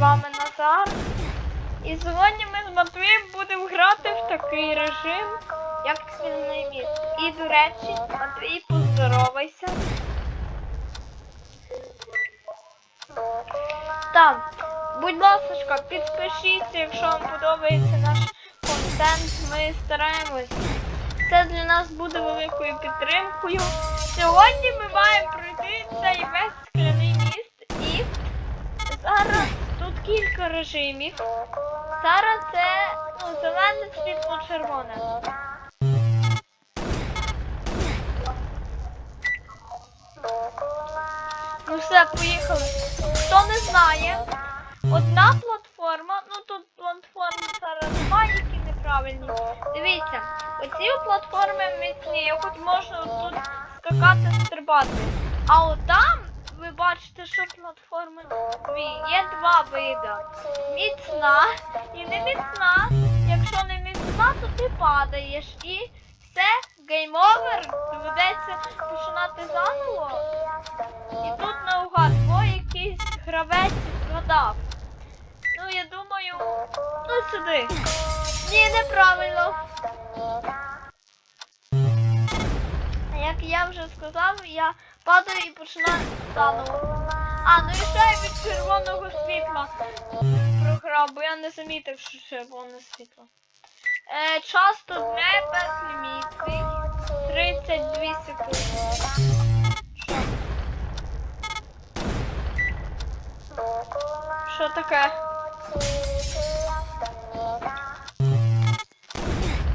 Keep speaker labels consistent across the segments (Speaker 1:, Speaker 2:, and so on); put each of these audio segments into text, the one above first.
Speaker 1: вами Назар. І сьогодні ми з Матвієм будемо грати в такий режим, як цивільний міст. І, до речі, Матвій, поздоровайся. Так, будь ласка, підпишіться, якщо вам подобається наш контент. Ми стараємось. Це для нас буде великою підтримкою. Сьогодні ми маємо пройти цей весь скляний міст і зараз кілька режимів. Зараз це ну, зелене світло червоне. Ну все, поїхали. Хто не знає, одна платформа, ну тут платформи зараз немає, які неправильні. Дивіться, оці платформи міцні, хоч можна тут скакати, стрибати. А от там ви бачите, що платформи дві. Є два види. Міцна і не міцна. Якщо не міцна, то ти падаєш. І все, гейм овер. Доведеться починати заново. І тут наугад, бо якийсь гравець згадав. Ну, я думаю, ну сюди. Ні, неправильно. Як я вже сказав, я падаю і починаю заново. А, ну і ще від червоного світла програв, бо я не замітив, що червоне світло. Е, час тут не безлімітний. 32 секунди. Що? Таке?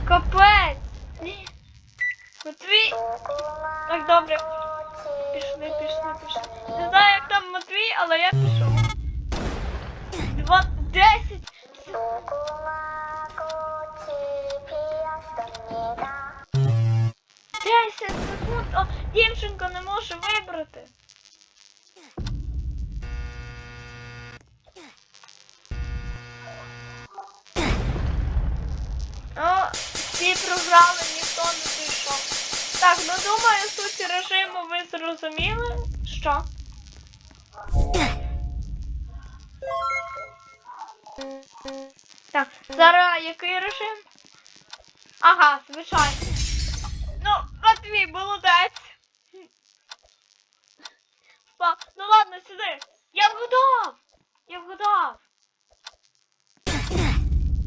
Speaker 1: Капець! Ні. Матвій! Так, добре. Не знаю, як там Матвій, але я пішов. Два... Десять! Десять секунд! О, дівчинка не може вибрати. О, всі програли, ніхто не прийшов. Так, ну думаю, суть режиму ви зрозуміли. Що? Так, зараз який режим? Ага, звичайно. Ну, Матвій, молодець. Ну ладно, сюди. Я вгадав! Я вгадав.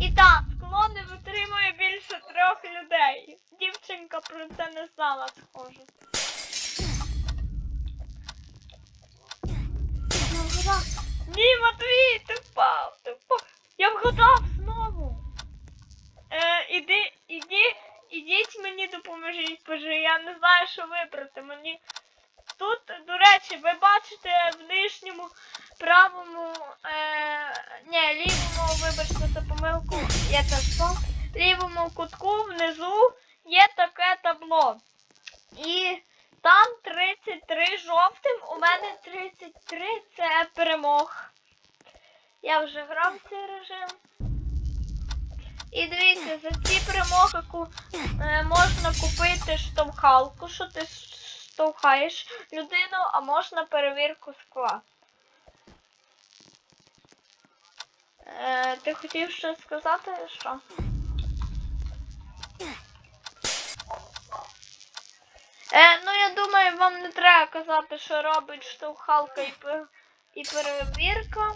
Speaker 1: І так, скло не витримує більше трьох людей. Дівчинка про це не знала, схоже. Я вгадав. Ні, Матвій, ти впав. Я вгадав знову. Е, іди, іди, ідіть мені допоможіть, боже, я не знаю, що вибрати. Мені тут, до речі, ви бачите в нижньому правому, е, ні, лівому, вибачте за помилку, є табло. Лівому кутку внизу є таке табло. І там 33 жовтим, у мене 33 це перемог. Я вже грав в цей режим. І дивіться, за ці перемоги е, можна купити штовхалку, що ти штовхаєш людину, а можна перевірку скла. Е, ти хотів щось сказати? Що? Е, ну я думаю, вам не треба казати, що робить штовхалка і, і перевірка.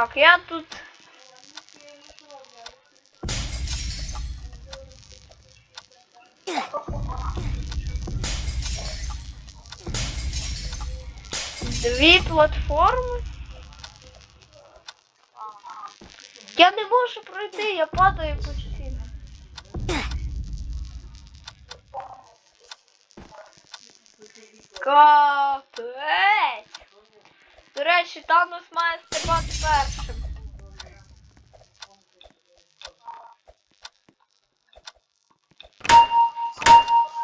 Speaker 1: Так, я тут. Дві платформи. Я не можу пройти, я падаю постійно. Капець! До речі, Танос має стрибати першим.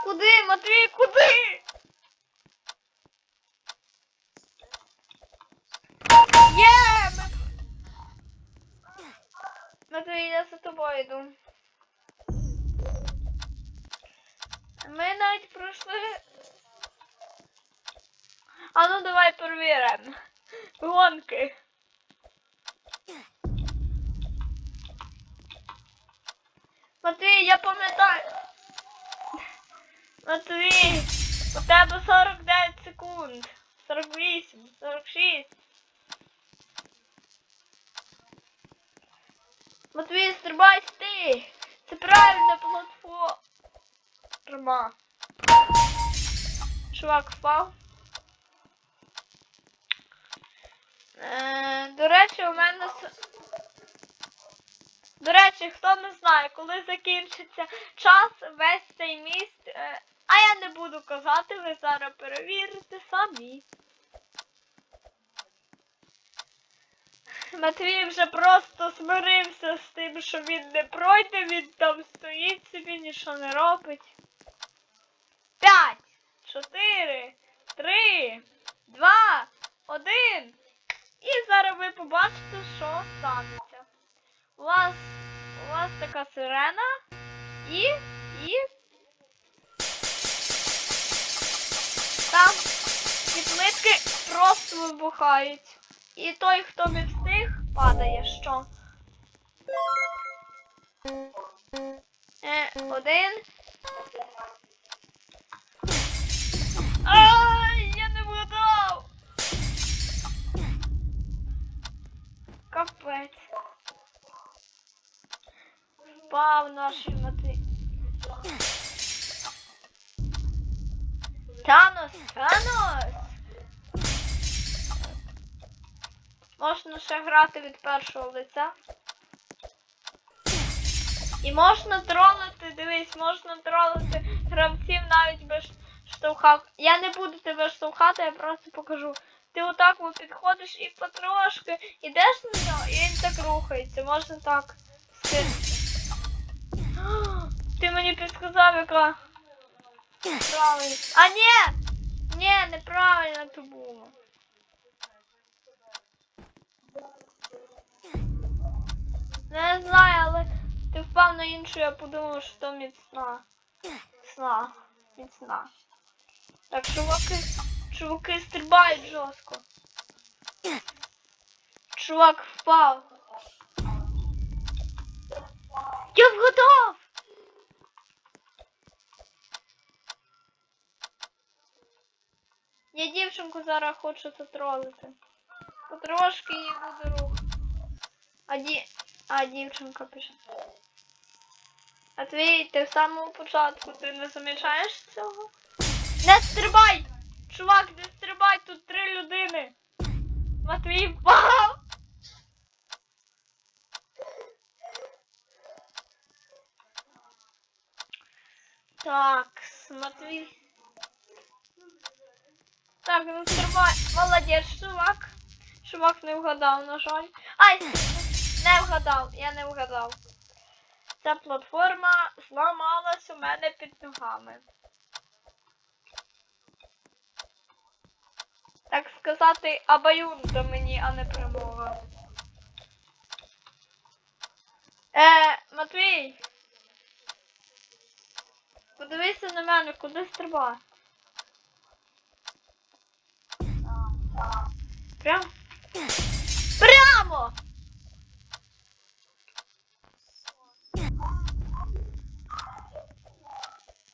Speaker 1: Куди, Матвій, куди? Є! Матвій, я за тобою йду. Ми навіть пройшли. А ну давай перевіримо. Гонки. Матвій, я пам'ятаю. Матвій, у тебе 49 секунд. 48, 46. Матвій, стрибай ти. Це правильна платформа. Чувак впав. Е, до речі, у мене. До речі, хто не знає, коли закінчиться час, весь цей міст. е, а я не буду казати, ви зараз перевірите самі. Матвій вже просто смирився з тим, що він не пройде, він там стоїть собі, нічого не робить. П'ять, чотири, три, два, один. І зараз ви побачите, що станеться. У вас, у вас така сирена і, і там ці плитки просто вибухають. І той, хто не встиг, падає що? Е, один. Ай, Капець. Впав наш Матвій. Танос, Танос! Можна ще грати від першого лиця. І можна тролити, дивись, можна тролити гравців навіть без штовхав. Я не буду тебе штовхати, я просто покажу. Ти отак от підходиш і потрошки ідеш на нього, і він так рухається. Можна так скинути. Ти мені підказав, яка правильно. А ні! Ні, неправильно то було. Не знаю, але ти впав на іншу, я подумав, що то міцна. Міцна. Міцна. Так, чуваки, чуваки стрибають жорстко. Чувак впав. Я вгадав! Я дівчинку зараз хочу затролити. Потрошки її буду рух. А ді... А, дівчинка пішла. А твій ти в самому початку ти не замічаєш цього? Не стрибай! Чувак, не стрибай, тут три людини. Матвій впав. Так, Матвій. Так, не стрибай. Молодець, чувак. Чувак не вгадав, на жаль. Ай, не вгадав, я не вгадав. Ця платформа зламалась у мене під ногами. Так сказати, абаюнда мені, а не перемога. Е, Матвій. Подивися на мене, куди стрибати. Прям? Прямо!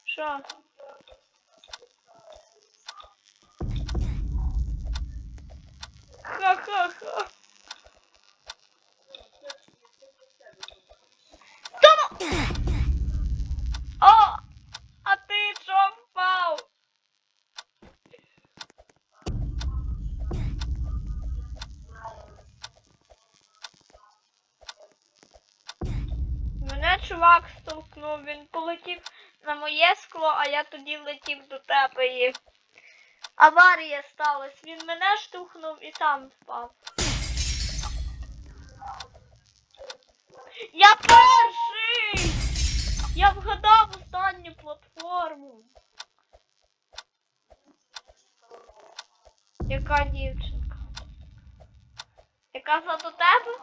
Speaker 1: Що? Ха-ха-ха. О! А ти чо впав? Мене чувак столкнув, він полетів на моє скло, а я тоді летів до тебе і аварія сталася. Він мене штовхнув і сам впав. Я перший! Я вгадав останню платформу. Яка дівчинка? Яка за до тебе?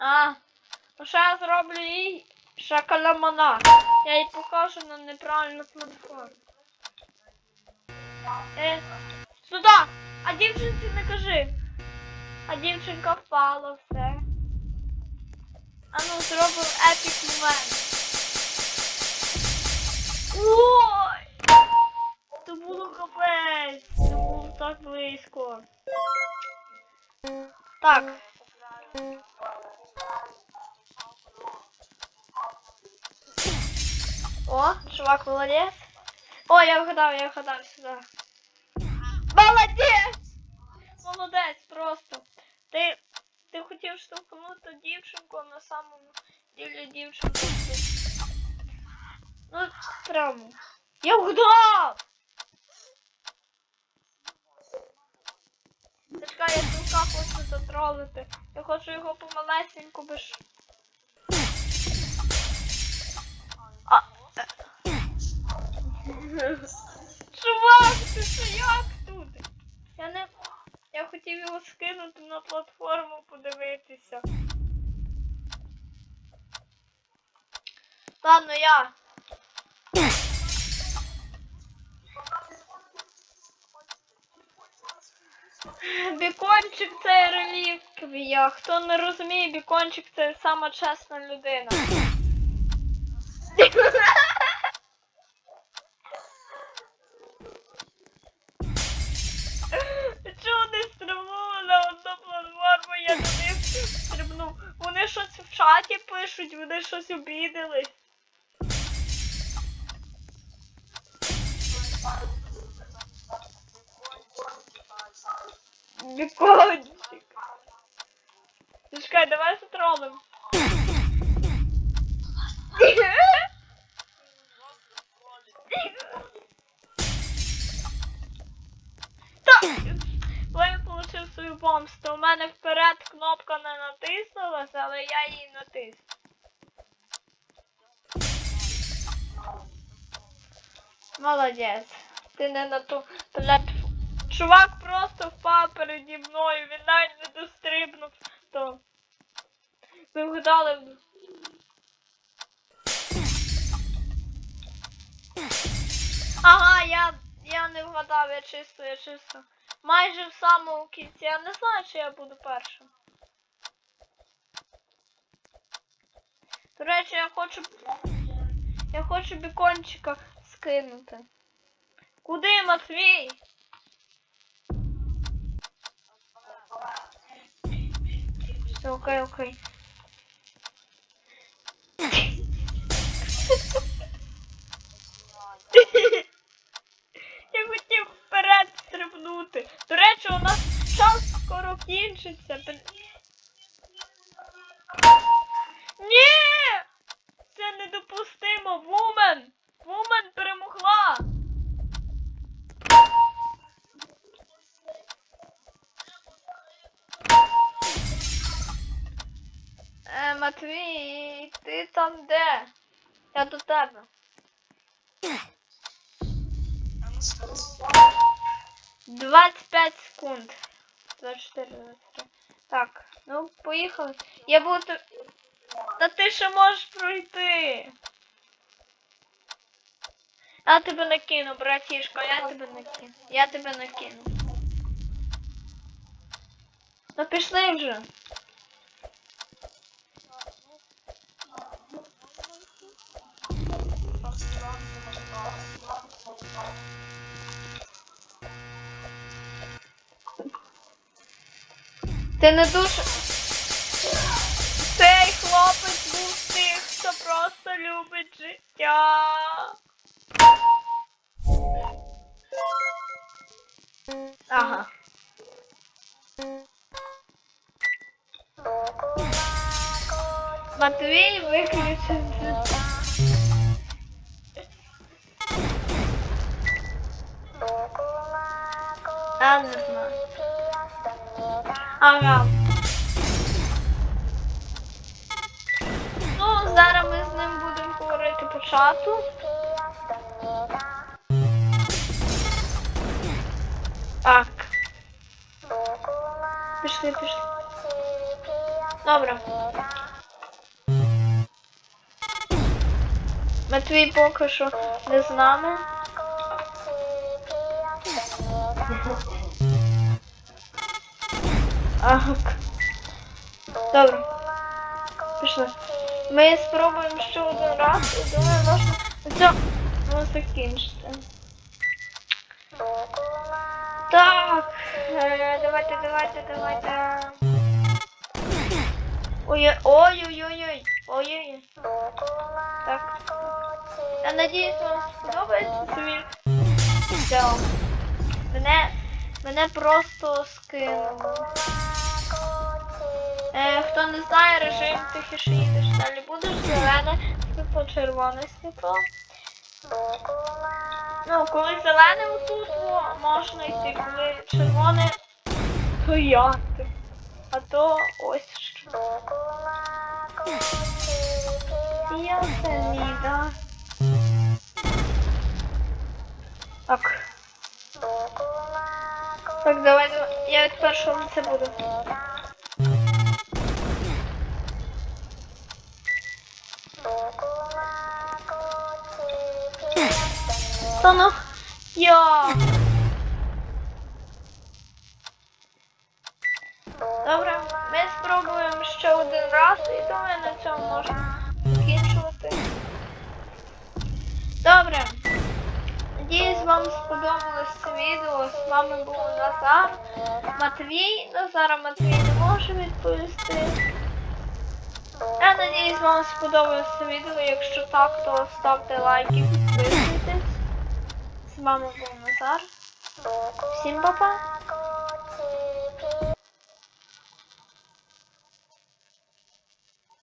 Speaker 1: А, ну що я зроблю їй Шакаламана. Я їй покажу на неправильну платформу. Е, сюди! А дівчинці не кажи. А дівчинка впала, все. А ну, зробимо епік момент. Ой! Це було капець. Це було так близько. Так. О, чувак, молодець. О, я вгадав, я вгадав сюди. Молодець! Молодець, просто. Ти, ти хотів штовхнути дівчинку, а на самому ділі дівчинку. Ну, прямо. Я вгадав! Чекай, я чувака хочу затролити. Я хочу його помалесеньку е. Чувак, ти що як хотів його скинути на платформу подивитися. Ладно, я. Бікончик це реліквія. Хто не розуміє, бікончик це сама чесна людина. В чаті пишуть, вони щось обідались. Бікончик. Чекай, давай затролим. Так. свою помсту. У мене вперед кнопка не натиснулася, але я її натис. Молодець. Ти не на ту платформу. Чувак просто впав переді мною, він навіть не дострибнув. То. Ви вгадали. Ага, я, я не вгадав, я чисто, я чисто. Майже в самому кінці. Я не знаю, чи я буду першим. До речі, я хочу. Я хочу бікончика скинути. Куди, Матвій? Все, окей, окей. Час скоро кінчиться. Ні! Це недопустимо! Вумен! Вумен перемогла! Е, Матвій, ти там де? Я до тебе. Двадцять п'ять секунд. 24, 23. Так, ну поїхали. Я буду. Та ти ще можеш пройти. Я тебе накину, братішка, я тебе накину. Я тебе накину. Ну пішли вже. Ти не дуже. Цей хлопець був тих, хто просто любить життя. Ага. Матвій виключив. Я не знаю. Ага. Ну, зараз ми з ним будемо говорити по чату. Так. Пішли, пішли. Добре. Матвій поки що не з нами. Ага. Добре. Пішли. Ми спробуємо ще один раз і думаю, можна все ну, закінчити. Так, е, давайте, давайте, давайте. Ой, ой-ой-ой-ой. Ой-ой. Так. Я надіюсь, вам сподобається собі. Все. Мене, мене просто скинуло. Е, хто не знає, режим тихіше їдеш далі. Будеш зелене світло, червоне світло. Ну, коли зелене отут можна йти, коли червоне, то як ти? А то ось що. Я самі. Так. Так, давай, давай. Я від першого це буду. Та ну, я. Добре, ми спробуємо ще один раз і думаю, на цьому можна закінчувати. Добре. Надіюсь, вам сподобалось це відео. З вами був Назар. Матвій. Назара Матвій не може відповісти. Я надіюсь, вам сподобалось це відео. Якщо так, то ставте лайки, підписуйтесь. Вами був Назар. Всім па-па!